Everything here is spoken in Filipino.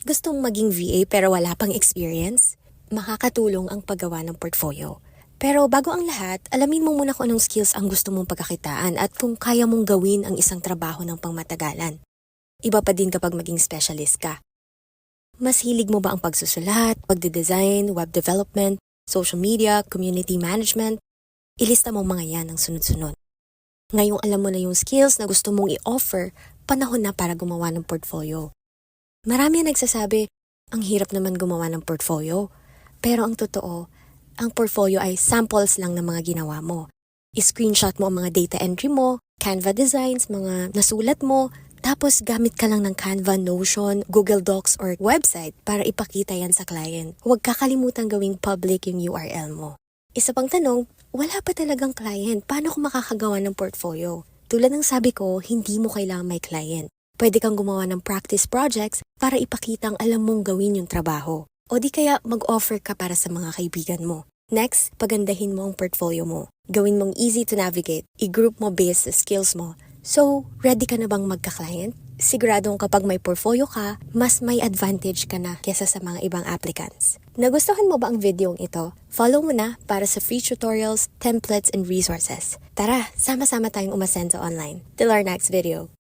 Gustong maging VA pero wala pang experience? Makakatulong ang paggawa ng portfolio. Pero bago ang lahat, alamin mo muna kung anong skills ang gusto mong pagkakitaan at kung kaya mong gawin ang isang trabaho ng pangmatagalan. Iba pa din kapag maging specialist ka. Mas hilig mo ba ang pagsusulat, pagde-design, web development, social media, community management? Ilista mo mga yan ng sunod-sunod. Ngayong alam mo na yung skills na gusto mong i-offer, panahon na para gumawa ng portfolio. Marami ang nagsasabi, ang hirap naman gumawa ng portfolio. Pero ang totoo, ang portfolio ay samples lang ng mga ginawa mo. I-screenshot mo ang mga data entry mo, Canva designs, mga nasulat mo, tapos gamit ka lang ng Canva, Notion, Google Docs, or website para ipakita yan sa client. Huwag kakalimutan gawing public yung URL mo. Isa pang tanong, wala pa talagang client. Paano ko makakagawa ng portfolio? Tulad ng sabi ko, hindi mo kailangan may client. Pwede kang gumawa ng practice projects para ipakita ang alam mong gawin yung trabaho. O di kaya mag-offer ka para sa mga kaibigan mo. Next, pagandahin mo ang portfolio mo. Gawin mong easy to navigate. I-group mo based sa skills mo. So, ready ka na bang magka-client? Siguradong kapag may portfolio ka, mas may advantage ka na kesa sa mga ibang applicants. Nagustuhan mo ba ang video ito? Follow mo na para sa free tutorials, templates, and resources. Tara, sama-sama tayong umasenso online. Till our next video.